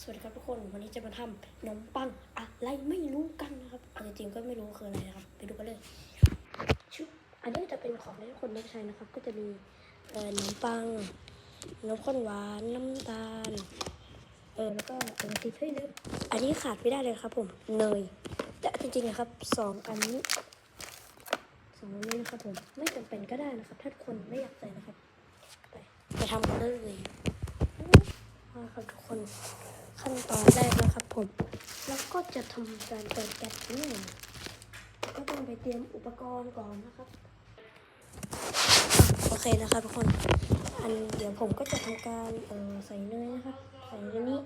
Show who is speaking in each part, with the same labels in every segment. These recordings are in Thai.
Speaker 1: สวัสดีครับทุกคนวันนี้จะมาทำขนมปังอะไรไม่รู้กันนะครับเอาจริงๆก็ไม่รู้คืออะไรนะครับ ไปดูกันเลยชุบอันนี้จะเป็นของที่ทุกคนไม่ใช้นะครับ ก็จะมีเอ่อขนมปังนมข้นหวานน้ำตาลเออแล้วก็เออติดให้เล็บอันนี้ขาดไม่ได้เลยครับ ผมเนยแต่จริงๆนะครับสองอันนี้สองอันนี้นะครับผมไม่จำเป็นก็ได้นะครับ ถ้าทุกคนไม่อยากใส่นะครับ ไปไปทำกันเลย มาครับทุกคนขั้นตอนแรกนะครับผม แล้วก็จะทำการเปิดแก๊สนี่ก็ต้องไปเตรียมอุปกรณ์ก่อนนะครับอโอเคนะครับทุกคน อันเดี๋ยวผมก็จะทำการเออใส่เนยนะครับ ใส่อันนี้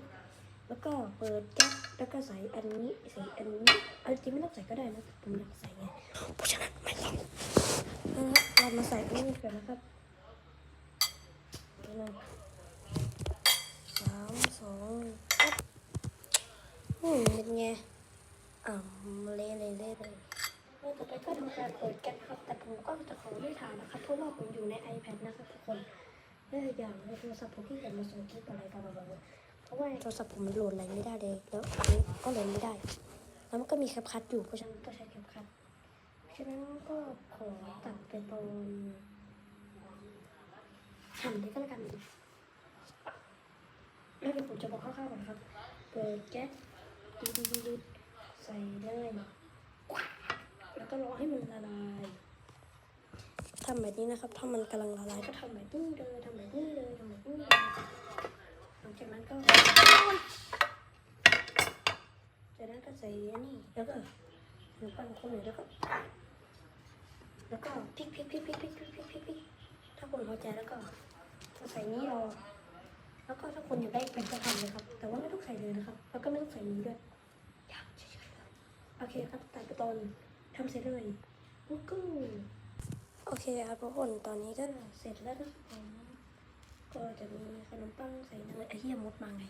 Speaker 1: แล้วก็เปิดแก๊สแล้วก็ใส่อันนี้ใส่อันนี้อันจริงไม่ต้องใส่ก็ได้นะผมอยากใส่ไงเพราะฉะนั้นไม่ต้องนะครับเรามาใส่อันนี้ก่อนนะครับ อืมเป็นไงอ่าเละเลยเละเลยเมื่อต่อไปก็ทำการเปิดแก๊สครับ แต่ผมก็จะขอไม่ถ่ายนะครับ เพราะว่าผมอยู่ใน iPad นะครับทุกคนและอีกอย่างในโทรศัพท์ผมที่เกิดมาส่งคลิปอะไรกันแบบนี้เพราะว่าในโทรศัพท์ผมมันโหลดอะไรไม่ได้เลย แล้วอันนี้ก็โหลดไม่ได้ แล้วมันก็มีแคปคัทอยู่เพราะฉะนั้นก็ใช้แคปคัทเพราะฉะนั้นก็ขอตัดไปตรงหั่นเลยก็แล้วกัน แล้วเดี๋ยวผมจะบอกข้าวๆก่อนครับ เปิดแก๊สดีดูดใส่ได้แล้วก็รอให้มันละลายทำแบบนี้นะครับ ถ้ามันกำลังละลายก็ทำแบบนี้เลยทำแบบนี้เลยทำแบบนี้เลยหลังจากนั้นก็จากนั้นก็ใส่อันนี้แล้วก็หนูปั่นคนหนึ่งแล้วก็แล้วก็พลิกพลิกพลิกพลิกพลิกพลิกพลิกถ้าคนพอใจแล้วก็ใส่นี้รอ แล้วก็ถ้าคนอยากได้เป็นก็ทำเลยครับ แต่ว่าไม่ต้องใส่เลยนะครับ แล้วก็ไม่ต้องใส่นี้ด้วยอยากเฉยๆเลยโอเคครับตัดไปตอนทำเสร็จเลยวู้กู้โอเคครับทุกคนตอนนี้ก็เสร็จแล้วนะครับผมก็จะมีขนมปังใส่เนยไอ้เหี้ยมดมาไง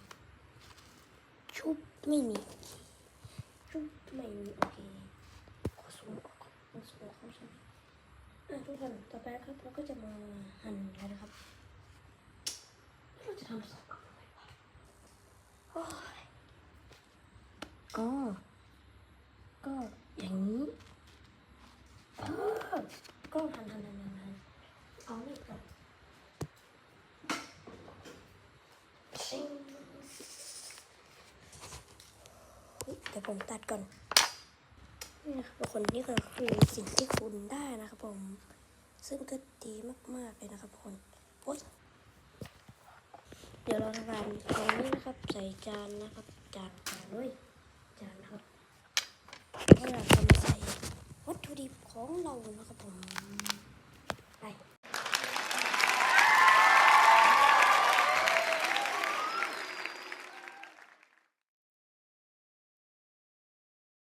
Speaker 1: ชุบไม่มีชุบไม่มีโอเคขอสูงออกก่อนมันสูงเข้าใช่ไหมอะทุกคนต่อไปครับเราก็จะมาหั่นแล้วนะครับ เราจะทำสองอันเลยวะโอ้ย ก็ ก็อย่างนี้ก็หันหันหันหันหันเอานี่ก่อนชิงเฮ้ยเดี๋ยวผมตัดก่อนนี่นะครับคนนี่ก็คือสิ่งที่คุณได้นะครับผม ซึ่งก็ดีมากๆเลยนะครับคนโอ๊ยเดี๋ยวเราทำการเอานี่นะครับใส่ จานนะครับ จานจานด้วยจานนะครับเพื่อทำใส่วัตถุดิบของเรานะครับผม